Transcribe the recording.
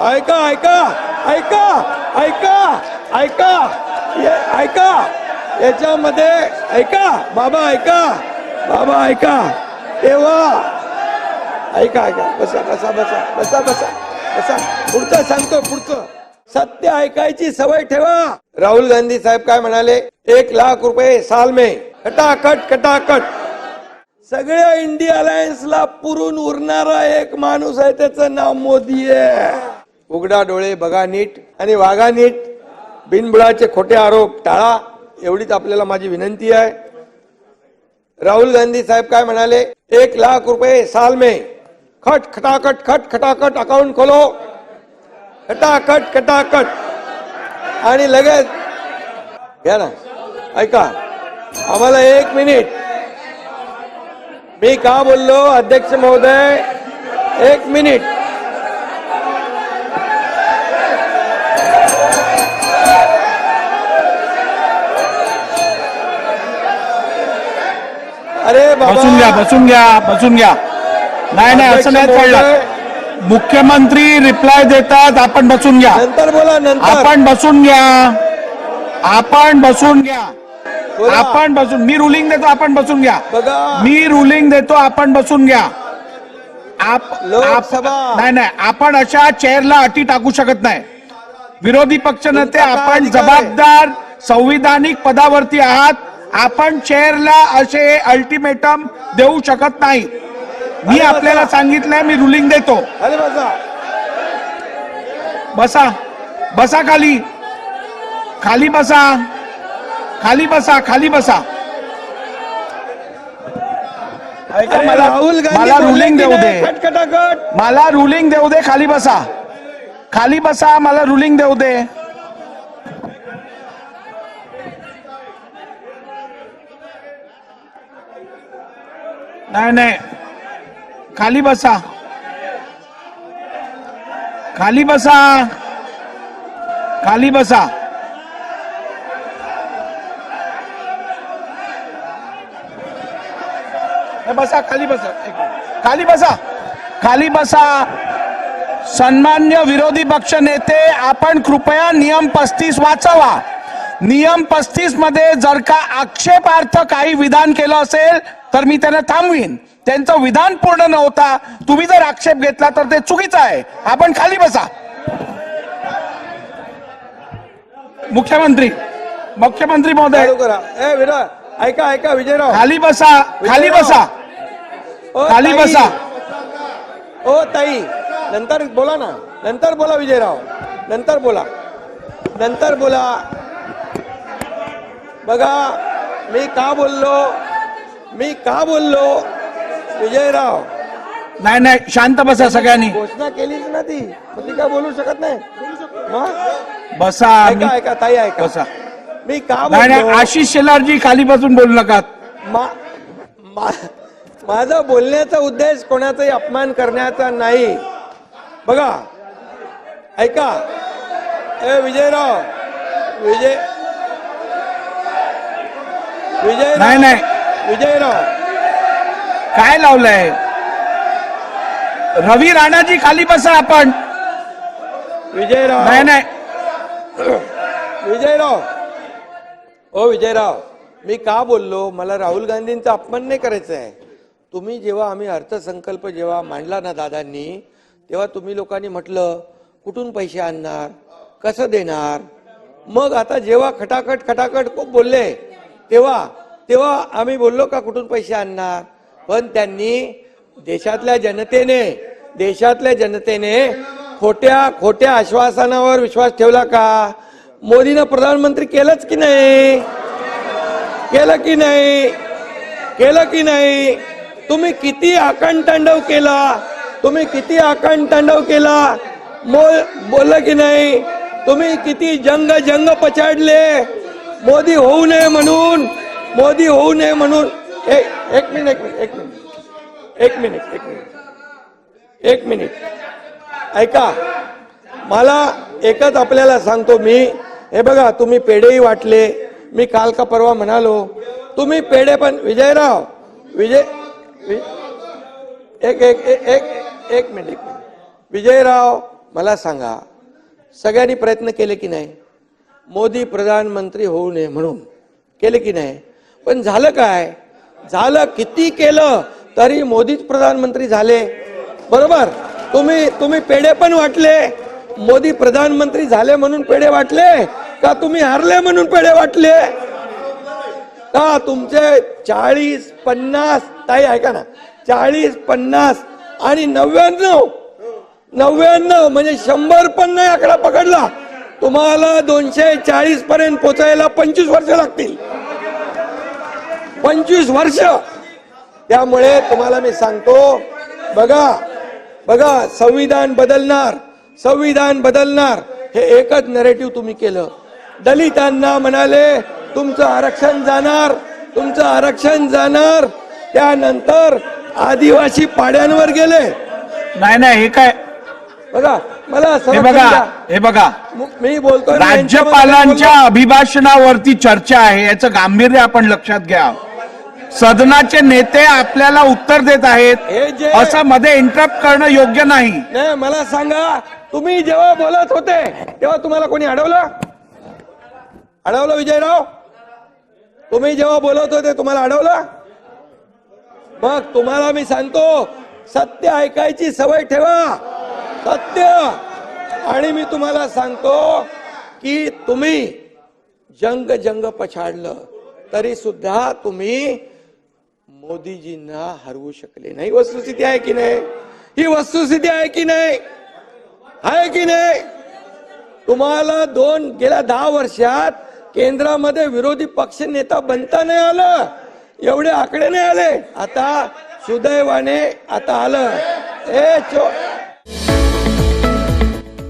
ऐका ऐका ऐका ऐका ऐका ऐका. याच्यामध्ये ऐका बाबा ऐका बाबा ऐका. तेव्हा ऐका ऐका. बसा बसा बसा बसा बसा बसा. पुढचं सांगतो पुढचं. सत्य ऐकायची सवय ठेवा. राहुल गांधी साहेब काय म्हणाले? एक लाख रुपये साल मे. कटाकट कटाकट. सगळ्या इंडिया अलायन्सला पुरून उरणारा एक माणूस आहे त्याचं नाव मोदी आहे. उघडा डोळे बघा नीट आणि वागा नीट. बिनबुडाचे खोटे आरोप टाळा. एवढीच आपल्याला माझी विनंती आहे. राहुल गांधी साहेब काय म्हणाले? एक लाख रुपये साल में. खट खटाखट खट खटाखट अकाउंट खोलो. खटाखट खटाखट. आणि लगेच घ्या ना. ऐका. आम्हाला एक मिनिट. मी का बोललो अध्यक्ष महोदय? एक मिनिट. अरे बसून घ्या बसून घ्या बसून घ्या. नाही नाही असं नाही महोदय, मुख्यमंत्री रिप्लाय देतात आपण बसून घ्या. नंतर बोला नंतर. आपण बसून घ्या. आपण बसून घ्या. बोला. आपण बसून मी रुलिंग देतो आपण बसून घ्या. बघा. मी रुलिंग देतो आपण बसून घ्या. आप लोकसभा. आप- नाही नाही आपण अशा चेअरला अटी टाकू शकत नाही. विरोधी पक्षनेते तुमचा काय आपण अधिकार आहे? जबाबदार संविधानिक पदावरती आहात. आपण चेअरला असे अल्टिमेटम देऊ शकत नाही. मी आपल्याला. सांगितलंय मी रुलिंग देतो. बसा बसा. बसा खाली. खाली बसा. खाली बसा खाली बसा. मला राहुल मला रुलिंग देऊ दे. मला रुलिंग देऊ दे खाली बसा. खाली बसा मला रुलिंग देऊ दे. नाही नाही. खाली बसा. खाली बसा. खाली बसा. बसा खाली बसा. खाली बसा. खाली बसा. सन्मान्य विरोधी पक्ष नेते आपण कृपया नियम पस्तीस वाचवा. नियम पस्तीसमध्ये जर का आक्षेपार्थ काही विधान केलं असेल तर मी त्यांना थांबवीन. त्यांचं विधान पूर्ण नव्हता तुम्ही जर आक्षेप घेतला तर ते चुकीचं आहे. आपण खाली बसा. मुख्यमंत्री मुख्यमंत्री महोदय. ऐका ऐका विजयराव. खाली बसा खाली बसा. ओ, खाली. बसा. ओ ताई नंतर बोला ना. नंतर बोला विजयराव. नंतर बोला. नंतर बोला. बघा मी का बोललो? मी का बोललो? विजयराव. नाही नाही शांत बसा सगळ्यांनी. घोषणा केलीच ना ती. मग ती काय बोलू शकत नाही? मग? बसा ऐका ऐका ताई ऐका. बसा. मी का नाही नाही बोललो? आशिष शेलारजी खाली बसून बोलू नका. मा- मा- माझा बोलण्याचा उद्देश कोणाचाही अपमान करण्याचा नाही. बघा ऐका. ए विजयराव. विजय विजयराव नाही, नाही. विजयराव. काय लावलंय? रवी राणाजी खाली बसा आपण. विजयराव. नाही नाही. विजयराव. ओ विजयराव मी का बोललो? मला राहुल गांधींचा अपमान नाही करायचा आहे. तुम्ही जेव्हा आम्ही अर्थसंकल्प जेव्हा मांडला ना दादांनी तेव्हा तुम्ही लोकांनी म्हटलं कुठून पैसे आणणार? कसं देणार? मग आता जेव्हा खटाखट खटाखट खूप बोलले तेव्हा तेव्हा आम्ही बोललो का कुठून पैसे आणणार? पण त्यांनी देशातल्या जनतेने देशातल्या जनतेने खोट्या खोट्या आश्वासनावर विश्वास ठेवला का? मोदीनं प्रधानमंत्री केलंच की नाही? केलं की नाही? केलं की नाही? तुम्ही किती आकांतांडव केला? तुम्ही किती आकांतांडव केला? बोल बोललं की नाही? तुम्ही किती जंग जंग पछाडले? मोदी होऊ नये म्हणून मोदी होऊ नये म्हणून. एक एक मिनिट एक मिनिट एक मिनिट. एक मिनिट एक मिनिट. एक मिनिट. ऐका मला एकच आपल्याला सांगतो मी. हे बघा तुम्ही पेढेही वाटले. मी काल का परवा म्हणालो तुम्ही पेढे पण विजयराव विजय वि- एक एक एक एक एक मिनिट एक मिनिट. विजयराव मला सांगा सगळ्यांनी प्रयत्न केले की नाही? मोदी प्रधानमंत्री होऊ नये म्हणून. केले की नाही? पण झालं काय? झालं किती केलं तरी मोदीच प्रधानमंत्री झाले. बरोबर? तुम्ही तुम्ही पेढे पण वाटले. मोदी प्रधानमंत्री झाले म्हणून पेढे वाटले? का तुम्ही हरले म्हणून पेढे वाटले? का तुमचे चाळीस पन्नास ताई ऐका ना. चाळीस पन्नास आणि नव्याण्णव नव्याण्णव म्हणजे शंभर पण नाही आकडा पकडला. तुम्हाला दोनशे चाळीस पर्यंत पोचायला पंचवीस वर्ष लागतील. पंचवीस वर्ष. त्यामुळे तुम्हाला मी सांगतो बघा बघा संविधान बदलणार संविधान बदलणार हे एकच नरेटिव्ह तुम्ही केलं. दलितांना म्हणाले तुमचं आरक्षण जाणार तुमचं आरक्षण जाणार. त्यानंतर आदिवासी पाड्यांवर गेले. नाही नाही हे काय बघा मला हे बघा. हे बघा. मी बोलतो राज्यपालांच्या अभिभाषणावरती चर्चा आहे याचं गांभीर्य आपण लक्षात घ्या. सदनाचे नेते आपल्याला उत्तर देत हे आहेत असं मध्ये इंटरप्ट करणं योग्य नाही. नाही मला सांगा तुम्ही जेव्हा बोलत होते तेव्हा तुम्हाला कोणी अडवलं? अडवलं विजयराव? तुम्ही जेव्हा बोलत होते तुम्हाला अडवलं? मग तुम्हाला मी सांगतो सत्य ऐकायची सवय ठेवा. सत्य. आणि मी तुम्हाला सांगतो की तुम्ही जंग जंग पछाडलं तरी सुद्धा तुम्ही मोदीजींना हरवू शकले नाही. वस्तुस्थिती आहे की नाही? ही वस्तुस्थिती आहे की नाही? आहे की नाही? तुम्हाला दोन गेल्या दहा वर्षात केंद्रामध्ये विरोधी पक्ष नेता बनता नाही आलं. एवढे आकडे नाही आले. आता सुदैवाने आता आलं. ए चो